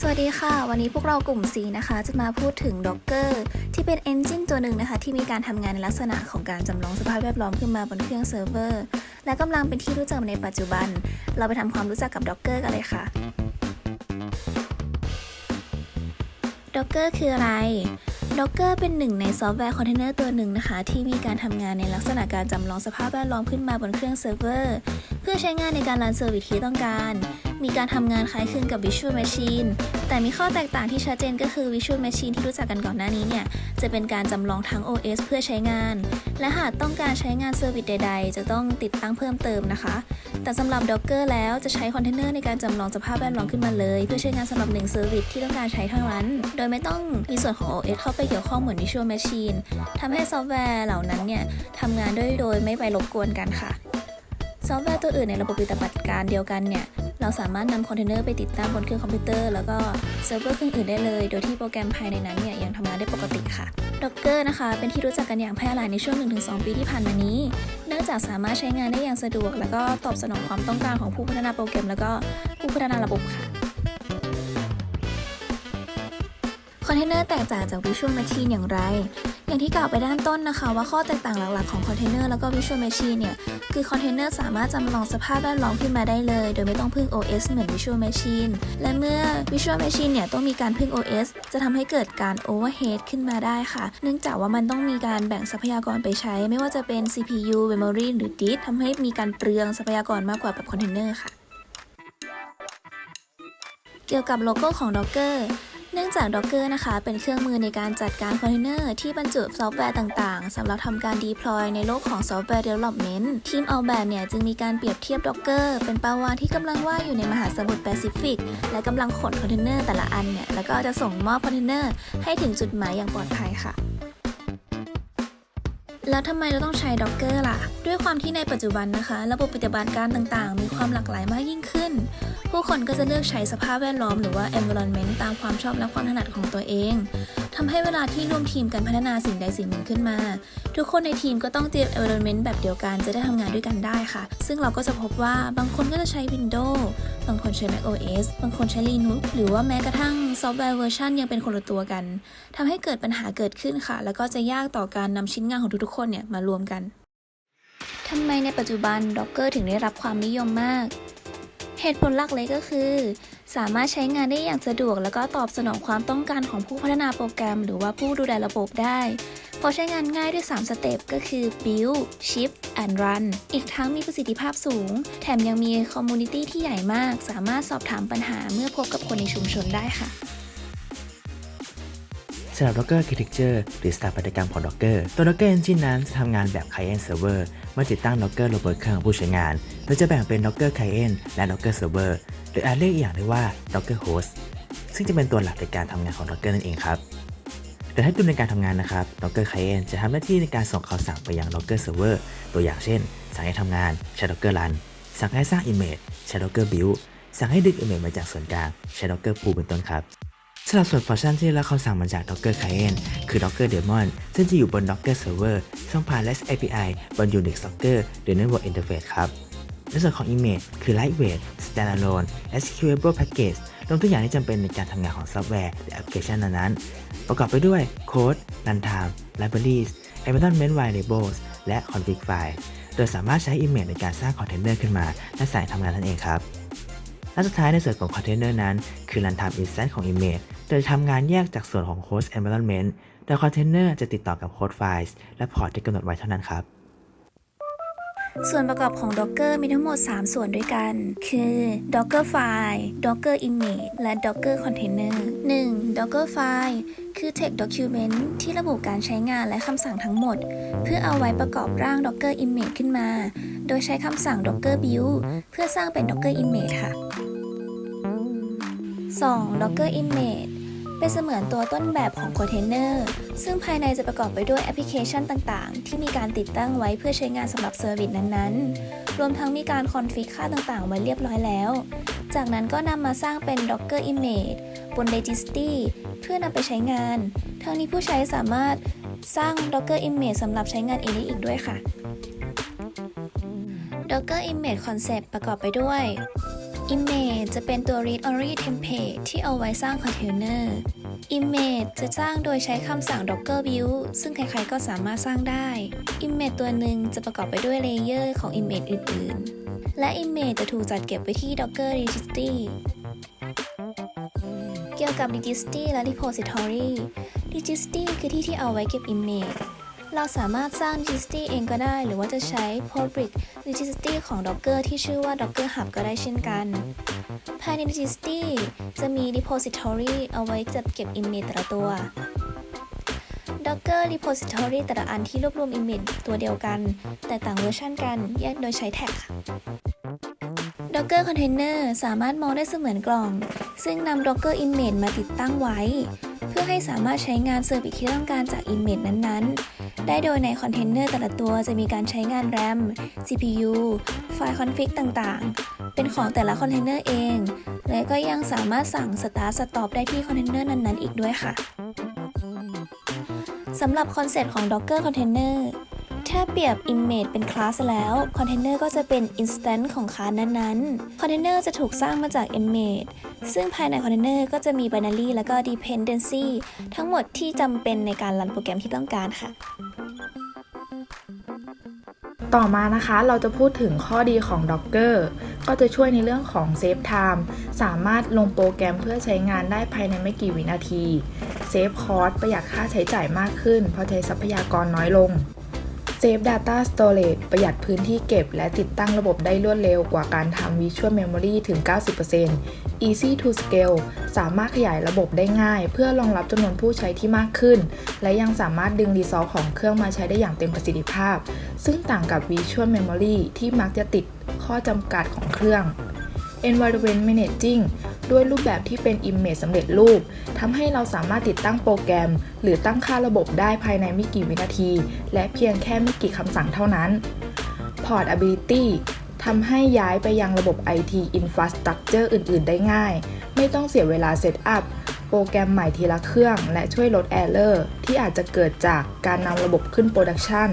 สวัสดีค่ะ วันนี้พวกเรากลุ่ม C นะคะ จะมาพูดถึง Docker ที่เป็น engine ตัวหนึ่งนะคะ ที่มีการทำงานในลักษณะของการจำลองสภาพแวดล้อมขึ้นมาบนเครื่องเซิร์ฟเวอร์ และกำลังเป็นที่รู้จักในปัจจุบัน เราไปทำความรู้จักกับ Docker กันเลยค่ะ Docker คืออะไร Docker เป็นหนึ่งในซอฟต์แวร์คอนเทนเนอร์ตัวหนึ่งนะคะ ที่มีการทำงานในลักษณะการจำลองสภาพแวดล้อมขึ้นมาบนเครื่องเซิร์ฟเวอร์ เพื่อใช้งานในการรันเซอร์วิสที่ต้องการ มีการทำงานคล้ายคลึงกับ Visual Machine แต่มีข้อแตกต่างที่ชัดเจนก็คือ Visual Machine ที่รู้จักกันก่อนหน้านี้เนี่ย จะเป็นการจำลองทั้ง OS เพื่อใช้งาน และหากต้องการใช้งานเซอร์วิสใด ๆ จะต้องติดตั้งเพิ่มเติมนะคะ แต่สำหรับ Docker แล้วจะใช้คอนเทนเนอร์ในการจำลองสภาพแวดล้อมขึ้นมาเลย เพื่อใช้งานสำหรับหนึ่งเซอร์วิสที่ต้องการใช้ทั้งนั้น โดยไม่ต้องมีส่วนของ OS เข้าไปเกี่ยวข้องเหมือน Visual Machine ทำให้ซอฟต์แวร์เหล่านั้นเนี่ยทำงานด้วยโดยไม่ไปรบกวนกันค่ะซอฟต์แวร์ตัวอื่นในระบบปฏิบัติการเดียวกันเนี่ย เราสามารถนำคอนเทนเนอร์ไปติดตั้งบนเครื่องคอมพิวเตอร์แล้วก็เซิร์ฟเวอร์เครื่องอื่นได้เลย โดยที่โปรแกรมภายในนั้นเนี่ยยังทำงานได้ปกติค่ะ Docker นะคะ เป็นที่รู้จักกันอย่างแพร่หลายในช่วง 1-2 ปีที่ผ่านมานี้ เนื่องจากสามารถใช้งานได้อย่างสะดวก แล้วก็ตอบสนองความต้องการของผู้พัฒนาโปรแกรม แล้วก็ผู้พัฒนาระบบค่ะคอนเทนเนอร์แตกต่างจาก Visual Machine อย่างไร อย่างที่กล่าวไปด้านต้นนะคะ ว่าข้อแตกต่างหลักๆของคอนเทนเนอร์แล้วก็ Visual Machine เนี่ย คือคอนเทนเนอร์สามารถจำลองสภาพแวดล้อมขึ้นมาได้เลย โดยไม่ต้องพึ่ง OS เหมือน Visual Machine และเมื่อ Visual Machine เนี่ยต้องมีการพึ่ง OS จะทำให้เกิดการ overhead ขึ้นมาได้ค่ะ เนื่องจากว่ามันต้องมีการแบ่งทรัพยากรไปใช้ ไม่ว่าจะเป็น CPU memory หรือ disk ทำให้มีการเปลืองทรัพยากรมากกว่าแบบคอนเทนเนอร์ค่ะ เกี่ยวกับโลโก้ของ Docker เนื่องจาก Docker นะคะ เป็นเครื่องมือในการจัดการคอนเทนเนอร์ที่บรรจุซอฟต์แวร์ต่างๆสำหรับทำการ deploy ในโลกของซอฟต์แวร์ development ทีมออกแบบเนี่ยจึงมีการเปรียบเทียบ Docker เป็นปลาวาฬที่กำลังว่ายอยู่ในมหาสมุทรแปซิฟิกและกำลังขนคอนเทนเนอร์แต่ละอันเนี่ยแล้วก็จะส่งมอบคอนเทนเนอร์ให้ถึงจุดหมายอย่างปลอดภัยค่ะ แล้วทำไมเราต้องใช้ Docker ล่ะ ด้วยความที่ในปัจจุบันนะคะ ระบบปฏิบัติการต่างๆ มีความหลากหลายมากยิ่งขึ้น ผู้คนก็จะเลือกใช้สภาพแวดล้อมหรือว่า environment ตามความชอบและความถนัดของตัวเอง ทำให้เวลาที่ร่วมทีมกันพัฒนาสิ่งใดสิ่งหนึ่งขึ้นมา ทุกคนในทีมก็ต้องเตรียม environment แบบเดียวกันจะได้ทำงานด้วยกันได้ค่ะ ซึ่งเราก็จะพบว่าบางคนก็จะใช้ Windows บางคนใช้ Mac OS บางคนใช้ Linux หรือว่าแม้กระทั่งซอฟต์แวร์เวอร์ชันยังเป็นคนละตัวกันทำให้เกิดปัญหาเกิดขึ้นค่ะ แล้วก็จะยากต่อการนำชิ้นงานของทุกๆคนเนี่ยมารวมกันทำไมในปัจจุบัน Docker ถึงได้รับความนิยมมาก เหตุผลหลักเลยก็คือ สามารถใช้งานได้อย่างสะดวก แล้วก็ตอบสนองความต้องการของผู้พัฒนาโปรแกรม หรือว่าผู้ดูแลระบบได้เพราะใช้งานง่ายด้วย 3 สเต็ปก็คือ build ship and run อีกทั้งมีประสิทธิภาพสูง แถมยังมีคอมมูนิตี้ที่ใหญ่มาก สามารถสอบถามปัญหาเมื่อพบกับคนในชุมชนได้ค่ะ สำหรับ Docker Architecture หรือสถาปัตยกรรมของ Docker ตัว Docker Engine นั้นจะทำงานแบบ Client Server เมื่อติดตั้ง Docker ลงบนเครื่องของผู้ใช้งานโดยจะแบ่งเป็น Docker Client และ Docker Server หรืออาจเรียกอีกอย่างได้ว่า Docker Host ซึ่งจะเป็นตัวหลักในการทำงานของ Docker นั่นเองครับโดยถ้าดูในการทำงานนะครับ Docker Client จะทำหน้าที่ในการส่งข่าวสั่งไปยัง Docker Server ตัวอย่างเช่น สั่งให้ทำงานใช้ Docker Run สั่งให้สร้าง Image ใช้ Docker Build สั่งให้ดึง Image มาจากส่วนกลางใช้ Docker Pool เป็นต้นครับ สำหรับส่วนฟังก์ชันที่ได้รับคำสั่งมาจาก Docker Client คือ Docker Daemon ซึ่งจะอยู่บน Docker Server ส่งผ่าน REST API บน Unix Docker หรือ Network Interface ครับในส่วนของ Image คือ Lightweight Standalone Executable Package รวมทุกอย่างที่จำเป็นในการทำงานของซอฟต์แวร์หรือแอปพลิเคชันนั้นๆประกอบไปด้วย Code Runtime Libraries Environment Variables และ Config File โดยสามารถใช้ Image ในการสร้างคอนเทนเนอร์ขึ้นมา และใส่ทำงานนั่นเองครับ และสุดท้ายในส่วนของคอนเทนเนอร์นั้น คือ runtime instance ของ image โดยทำงานแยกจากส่วนของ host environment โดยคอนเทนเนอร์จะติดต่อกับ host files และพอร์ตที่กำหนดไว้เท่านั้นครับส่วนประกอบของ Docker มีทั้งหมด 3 ส่วนด้วยกัน คือ Docker File Docker Image และ Docker Container 1. Docker File คือ Text Document ที่ระบุการใช้งานและคำสั่งทั้งหมด เพื่อเอาไว้ประกอบร่าง Docker Image ขึ้นมา โดยใช้คำสั่ง Docker Build เพื่อสร้างเป็น Docker Image ค่ะ 2. Docker Image เป็นเสมือนตัวต้นแบบของคอนเทนเนอร์ซึ่งภายในจะประกอบไปด้วยแอปพลิเคชันต่างๆ ที่มีการติดตั้งไว้เพื่อใช้งานสำหรับเซอร์วิสนั้นๆ รวมทั้งมีการคอนฟิกค่าต่างๆ ไว้เรียบร้อยแล้ว จากนั้นก็นำมาสร้างเป็น Docker Image บน Registry เพื่อนำไปใช้งาน ทั้งนี้ผู้ใช้สามารถสร้าง Docker Image สำหรับใช้งานเองได้อีกด้วยค่ะ Docker Image Concept ประกอบไปด้วย Image จะเป็นตัว read only template ที่เอาไว้สร้างคอนเทนเนอร์ image จะสร้างโดยใช้คำสั่ง docker build ซึ่งใครๆก็สามารถสร้างได้ image ตัวหนึ่งจะประกอบไปด้วยเลเยอร์ของ image อื่นๆ และ image จะถูกจัดเก็บไว้ที่ docker registry เกี่ยวกับ registry และ repository registry คือที่ที่เอาไว้เก็บ image เราสามารถสร้าง registry เองก็ได้ หรือว่าจะใช้ public registry ของ docker ที่ชื่อว่า docker hub ก็ได้เช่นกัน ภายใน registry จะมี repository เอาไว้จัดเก็บ image แต่ละตัว Docker repository แต่ละอันที่รวบรวม image ตัวเดียวกัน แต่ต่างเวอร์ชันกัน แยกโดยใช้แท็กค่ะ Docker Container สามารถมองได้เสมือนกล่อง ซึ่งนำ Docker Image มาติดตั้งไว้ พื่อให้สามารถใช้งานเซอร์วิสที่ต้องการจาก Image นั้นๆ ได้โดยในคอนเทนเนอร์แต่ละตัวจะมีการใช้งาน RAM CPU ไฟล์คอนฟิกต่างๆ เป็นของแต่ละคอนเทนเนอร์เอง และก็ยังสามารถสั่ง Start Stop ได้ที่คอนเทนเนอร์นั้นๆ อีกด้วยค่ะสำหรับคอนเซ็ปต์ของ Docker Container ถ้าเปรียบ Image เป็นคลาสแล้ว Container ก็จะเป็น Instance ของคลาสนั้นๆ Container จะถูกสร้างมาจาก Image ซึ่งภายใน Container ก็จะมี Binary และก็ Dependency ทั้งหมดที่จำเป็นในการรันโปรแกรมที่ต้องการค่ะต่อมานะคะเราจะพูดถึงข้อดีของ Docker ก็จะช่วยในเรื่องของ Save Time สามารถลงโปรแกรมเพื่อใช้งานได้ภายในไม่กี่วินาที Save Cost ประหยัดค่าใช้จ่ายมากขึ้น เพราะใช้ทรัพยากรน้อยลง Save Data Storage ประหยัดพื้นที่เก็บ และติดตั้งระบบได้รวดเร็วกว่าการทำ Virtual Memory ถึง 90% Easy to Scale สามารถขยายระบบได้ง่าย เพื่อรองรับจำนวนผู้ใช้ที่มากขึ้น และยังสามารถดึงรีซอสของเครื่องมาใช้ได้อย่างเต็มประสิทธิภาพ ซึ่งต่างกับ Virtual Memory ที่มักจะติดข้อจำกัดของเครื่อง Environment Managing ด้วยรูปแบบที่เป็น Image สำเร็จรูปทำให้เราสามารถติดตั้งโปรแกรม หรือตั้งค่าระบบได้ภายในไม่กี่วินาที และเพียงแค่ไม่กี่คำสั่งเท่านั้น Portability ทำให้ย้ายไปยังระบบ IT Infrastructure อื่น ๆ ได้ง่าย ไม่ต้องเสียเวลาเซตอัพโปรแกรมใหม่ทีละเครื่อง และช่วยลด Error ที่อาจจะเกิดจากการนำระบบขึ้นโปรดักชัน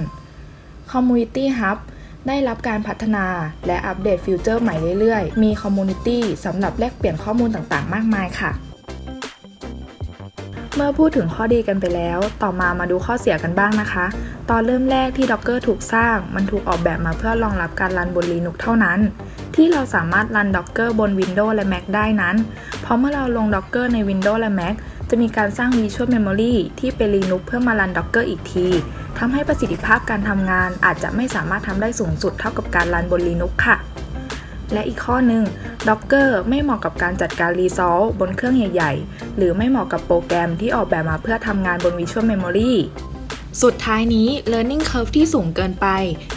Community Hub ได้รับการพัฒนาและอัปเดตฟิวเจอร์ใหม่เรื่อยๆ มีคอมมูนิตี้สำหรับแลกเปลี่ยนข้อมูลต่างๆ มากมายค่ะ เมื่อพูดถึงข้อดีกันไปแล้ว ต่อมามาดูข้อเสียกันบ้างนะคะ ตอนเริ่มแรกที่ Docker ถูกสร้าง มันถูกออกแบบมาเพื่อรองรับการรันบน Linux เท่านั้น ที่เราสามารถรัน Docker บน Windows และ Mac ได้นั้น เพราะเมื่อเราลง Docker ใน Windows และ Mac จะมีการสร้าง Virtual Memory ที่เป็น Linux เพื่อมารัน Docker อีกทีทำให้ประสิทธิภาพการทำงานอาจจะไม่สามารถทำได้สูงสุดเท่ากับการรันบน Linux ค่ะ และอีกข้อหนึ่ง Docker ไม่เหมาะกับการจัดการ Resolve บนเครื่องใหญ่ ๆ หรือไม่เหมาะกับโปรแกรมที่ออกแบบมาเพื่อทำงานบน Virtual Memory สุดท้ายนี้ learning curve ที่สูงเกินไป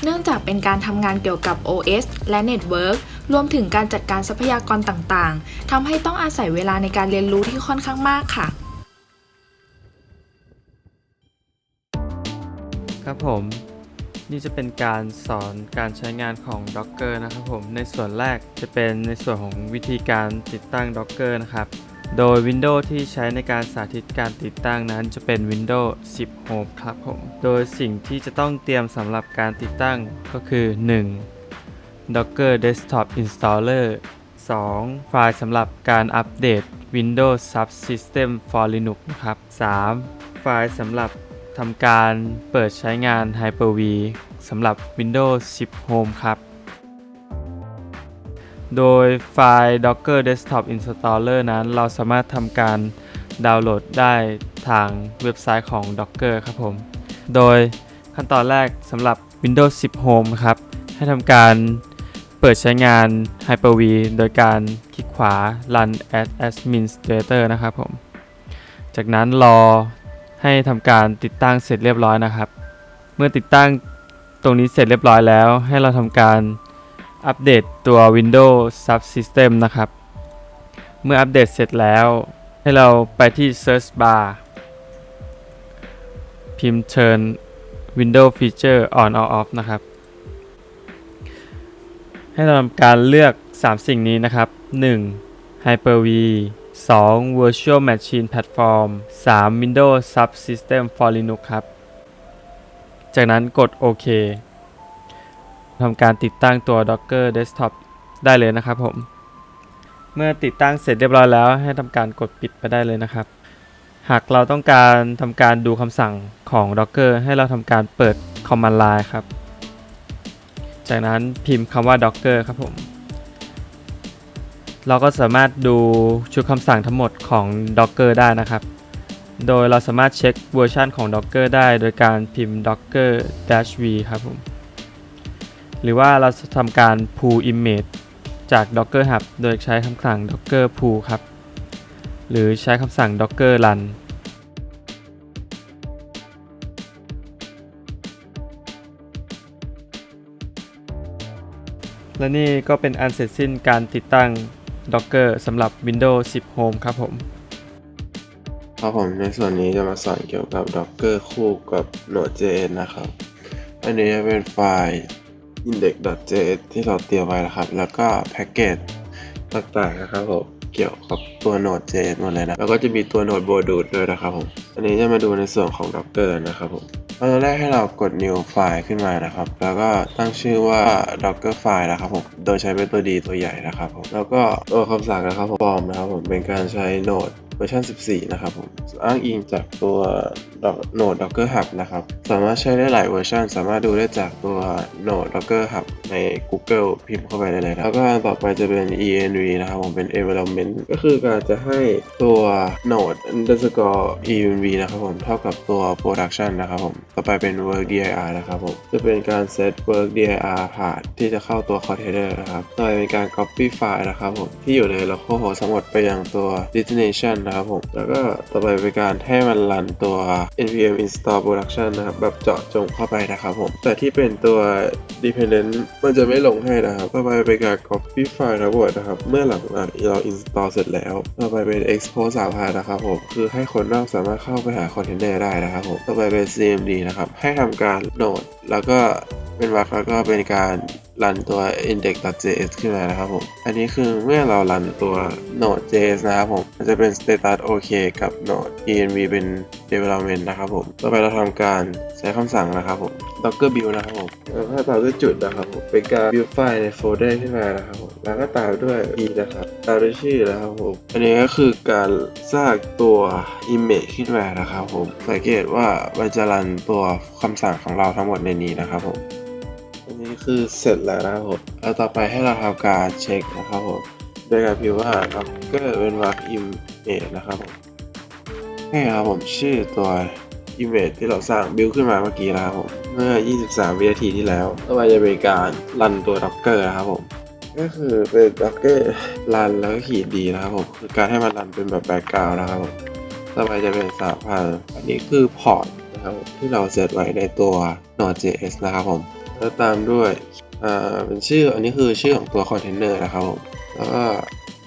เนื่องจากเป็นการทำงานเกี่ยวกับ OS และ Network รวมถึงการจัดการทรัพยากรต่างๆ ทำให้ต้องอาศัยเวลาในการเรียนรู้ที่ค่อนข้างมากค่ะ ครับผม นี่จะเป็นการสอนการใช้งานของ Docker นะครับผม ในส่วนแรกจะเป็นในส่วนของวิธีการติดตั้ง Docker นะครับ โดย Windows ที่ใช้ในการสาธิตการติดตั้งนั้นจะเป็น Windows 10 Home ครับผม โดยสิ่งที่จะต้องเตรียมสำหรับการติดตั้งก็คือ 1. Docker Desktop Installer 2. ไฟล์สำหรับการอัปเดต Windows Subsystem for Linux นะครับ 3. ไฟล์สำหรับ ทำการเปิดใช้งาน Hyper-V สำหรับ Windows 10 Home ครับ โดยไฟล์ Docker Desktop Installer นั้น เราสามารถทำการดาวน์โหลดได้ทางเว็บไซต์ของ Docker ครับผม โดยขั้นตอนแรกสำหรับ Windows 10 Home ครับ ให้ทำการเปิดใช้งาน Hyper-V โดยการคลิกขวา Run as Administrator นะครับผม จากนั้นรอ ให้ทำการติดตั้งเสร็จเรียบร้อยนะครับ เมื่อติดตั้งตรงนี้เสร็จเรียบร้อยแล้ว ให้เราทำการอัปเดตตัว Windows Subsystem นะครับ เมื่ออัปเดตเสร็จแล้ว ให้เราไปที่ Search Bar พิมพ์ Turn Windows Feature on or off นะครับ ให้เราทำการเลือก 3 สิ่งนี้นะครับ 1. Hyper-V 2. Virtual Machine Platform 3. Windows Subsystem for Linux ครับ จากนั้นกดโอเคทำการติดตั้งตัว Docker Desktop ได้เลยนะครับผม เมื่อติดตั้งเสร็จเรียบร้อยแล้วให้ทำการกดปิดไปได้เลยนะครับ หากเราต้องการทำการดูคำสั่งของ Docker ให้เราทำการเปิด Command Line ครับ จากนั้นพิมพ์คำว่า Docker ครับผม เราก็สามารถดูชุดคำสั่งทั้งหมดของ Docker ได้นะครับ โดยเราสามารถเช็คเวอร์ชันของ Docker ได้โดยการพิมพ์ docker v ครับผม หรือว่าเราทำการ pull image จาก Docker Hub โดยใช้คำสั่ง docker pull ครับ หรือใช้คำสั่ง docker run และนี่ก็เป็นอันเสร็จสิ้นการติดตั้ง Docker สำหรับ Windows 10 Home ครับผม ครับผมในส่วนนี้จะมาสอนเกี่ยวกับ Docker คู่กับ Node.js นะครับ อันนี้จะเป็นไฟล์ index.js ที่เราเตรียมไว้นะครับ แล้วก็แพ็กเกจต่างๆนะครับผม เกี่ยวกับตัว Node.js หมดเลยนะ แล้วก็จะมีตัว Node โบดูดด้วยนะครับผม อันนี้จะมาดูในส่วนของ Docker นะครับผมตอนแรกให้เรากด new File ขึ้นมานะครับ แล้วก็ตั้งชื่อว่า docker file นะครับผม โดยใช้เป็นตัวดีตัวใหญ่นะครับผม แล้วก็ตัวคำสั่งนะครับผม form นะครับผม เป็นการใช้ Node เวอร์ชัน14 นะครับผม อ้างอิงจากตัว Node Docker Hub นะครับ สามารถใช้ได้หลายเวอร์ชันสามารถดูได้จากตัว Node Docker Hub ใน Google พิมพ์เข้าไปได้เลยนะแล้วก็อันต่อไปจะเป็น env นะครับผมเป็น environment ก็คือการจะให้ตัว Node underscore env นะครับผม เท่ากับตัว production นะครับผม ต่อไปเป็น work dir นะครับผม จะเป็นการ set work dir ผ่านที่จะเข้าตัว container นะครับ ต่อไปเป็นการ copy ไฟล์นะครับผม ที่อยู่ใน local host ทั้งหมดไปยังตัว destination นะครับผม แล้วก็ต่อไปเป็นการให้มันรันตัว npm install production นะครับ แบบเจาะจงเข้าไปนะครับผม แต่ที่เป็นตัว dependent มันจะไม่ลงให้นะครับ ต่อไปเป็นการ copy ไฟล์ทั้งหมดนะครับ เมื่อหลังเรา install เสร็จแล้ว ต่อไปเป็น export สาธานะครับผม คือให้คนนอกสามารถเข้าไปหาคอนเทนเนอร์ได้นะครับผม ต่อไปเป็น cmd นะครับ ให้ทำการโหลดแล้วก็เป็นวักแล้วก็เป็นการ รันตัว index.js ขึ้นมานะครับผม อันนี้คือเมื่อเรารันตัว node.js นะครับผมมันจะเป็น status โอเคกับ node env เป็น development นะครับผม ต่อไปเราทำการใช้คำสั่งนะครับผม docker build นะครับผมแล้วก็ตามด้วยจุดนะครับผมเป็นการ build ไฟล์ในโฟลเดอร์ขึ้นมานะครับผมแล้วก็ตามด้วย e นะครับตามด้วยชื่อนะครับผม อันนี้ก็คือการสร้างตัว image ขึ้นมานะครับผมสังเกตว่ามันจะรันตัวคำสั่งของเราทั้งหมดในนี้นะครับผม คือเสร็จแล้วนะครับผมแล้วต่อไปให้เราทำการเช็คนะครับผมโดยการพิมพ์ว่า docker เป็น var image นะครับผมให้ครับผมชื่อตัว image ที่เราสร้าง build ขึ้นมาเมื่อกี้นะครับผมเมื่อ 23 วินาทีที่แล้วต่อไปจะเป็นการรันตัว docker นะครับผมก็คือเป็น docker รันแล้วก็ขีดดีนะครับผมคือการให้มันรันเป็นแบบ background นะครับผมต่อไปจะเป็นสาพันอันนี้คือพอร์ตนะครับผมที่เราเซตไว้ในตัว Node.js นะครับผม แล้วตามด้วยอ่าเป็นชื่ออันนี้คือชื่อของตัวคอนเทนเนอร์นะครับผมแล้วก็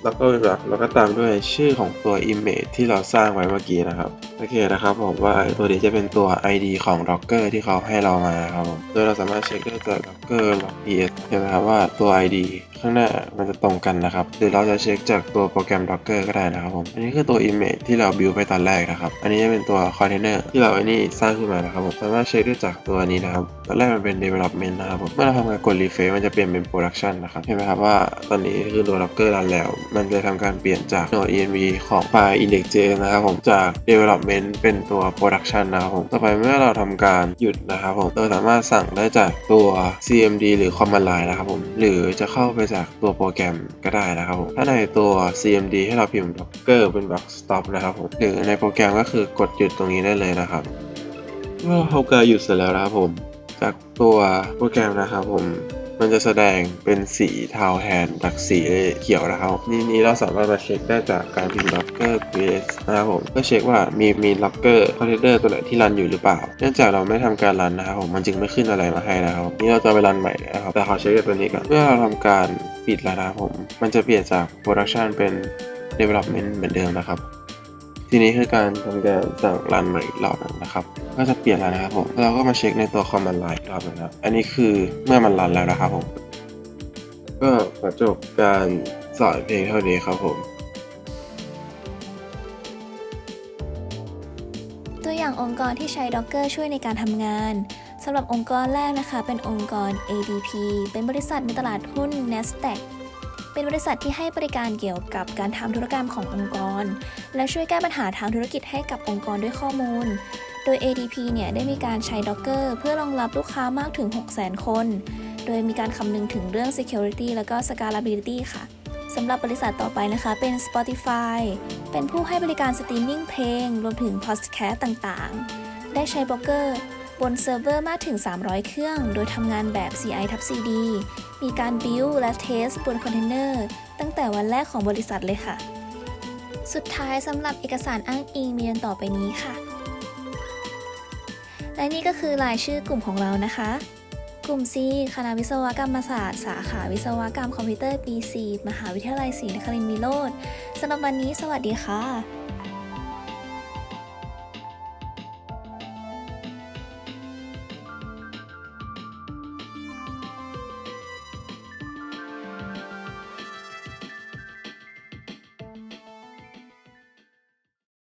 แล้วก็เป็นแบบแล้วก็ตามด้วยชื่อของตัว image ที่เราสร้างไว้เมื่อกี้นะครับโอเคนะครับผมว่าตัวนี้จะเป็นตัว ID ของ Docker ที่เขาให้เรามาครับผมโดยเราสามารถเช็คได้จาก Docker log ps เห็นไหมครับว่าตัว ID ข้างหน้ามันจะตรงกันนะครับ หรือเราจะเช็คจากตัวโปรแกรม Docker ก็ได้นะครับผม อันนี้คือตัว image ที่เรา build ไปตอนแรกนะครับ อันนี้จะเป็นตัว container ที่เราไอ้นี่สร้างขึ้นมานะครับผมสามารถเช็คได้จากตัวนี้นะครับ ตอนแรกมันเป็น development นะครับผมเมื่อเราทำการกด refresh มันจะเปลี่ยนเป็น production นะครับ เห็นไหมครับว่าตอนนี้คือตัว Docker รันแล้ว มันจะทำการเปลี่ยนจาก node env ของไฟล์ index.js นะครับผม จาก development เป็นตัว production นะครับผม ต่อไปเมื่อเราทำการหยุดนะครับผม เราสามารถสั่งได้จากตัว cmd หรือ command line นะครับผม หรือจะเข้าไปจากตัวโปรแกรมก็ได้นะครับผมถ้าในตัว cmd ให้เราพิมพ์ docker เป็น box stop นะครับผมหรือในโปรแกรมก็คือกดหยุดตรงนี้ได้เลยนะครับเมื่อเราการหยุดเสร็จแล้วนะครับผม จากตัวโปรแกรมนะครับผม มันจะแสดงเป็นสีเทาแทนจากสีเขียวนะครับนี่นี้เราสามารถมาเช็คได้จากการพิมพ์ docker ps นะครับผมเพื่อเช็คว่ามีมี docker container ตัวไหนที่รันอยู่หรือเปล่า เนื่องจากเราไม่ทำการรันนะครับผมมันจึงไม่ขึ้นอะไรมาให้นะครับนี่เราจะไปรันใหม่นะครับแต่ขอเช็คตัวนี้ก่อนเมื่อเราทำการปิดแล้วนะครับผมมันจะเปลี่ยนจาก production เป็น development เหมือนเดิมนะครับ ทีนี้คือการทำการสั่งรันใหม่อีกรอบหนึงนะครับ ก็จะเปลี่ยนแล้วนะครับผมเราก็มาเช็คในตัวคอมมานด์ไลน์อีกรอบนึงนะครับ อันนี้คือเมื่อมันรันแล้วนะครับผม ก็ขอจบการสอนเพลงเท่านี้ครับผม ตัวอย่างองค์กรที่ใช้ Docker ช่วยในการทำงานสำหรับองค์กรแรกนะคะ เป็นองค์กร ADP เป็นบริษัทในตลาดหุ้น NASDAQ เป็นบริษัทที่ให้บริการเกี่ยวกับการทำธุรกรรมขององค์กร และช่วยแก้ปัญหาทางธุรกิจให้กับองค์กรด้วยข้อมูล โดย ADP เนี่ยได้มีการใช้ Docker เพื่อรองรับลูกค้ามากถึง 600,000 คน โดยมีการคำนึงถึงเรื่อง Security และก็ Scalability ค่ะสำหรับบริษัทต่อไปนะคะเป็น Spotify เป็นผู้ให้บริการสตรีมมิ่งเพลง รวมถึงพอดแคสต์ต่างๆ ได้ใช้ Docker บนเซิร์ฟเวอร์มากถึง 300 เครื่อง โดยทำงานแบบ CI ทับ CD มีการ build และ test บนคอนเทนเนอร์ตั้งแต่วันแรกของบริษัทเลยค่ะ สุดท้ายสำหรับเอกสารอ้างอิงมีดังต่อไปนี้ค่ะ และนี่ก็คือรายชื่อกลุ่มของเรานะคะ กลุ่ม C คณะวิศวกรรมศาสตร์ สาขาวิศวกรรมคอมพิวเตอร์ปี 4 มหาวิทยาลัยศรีนครินทรวิโรธสำหรับวันนี้สวัสดีค่ะ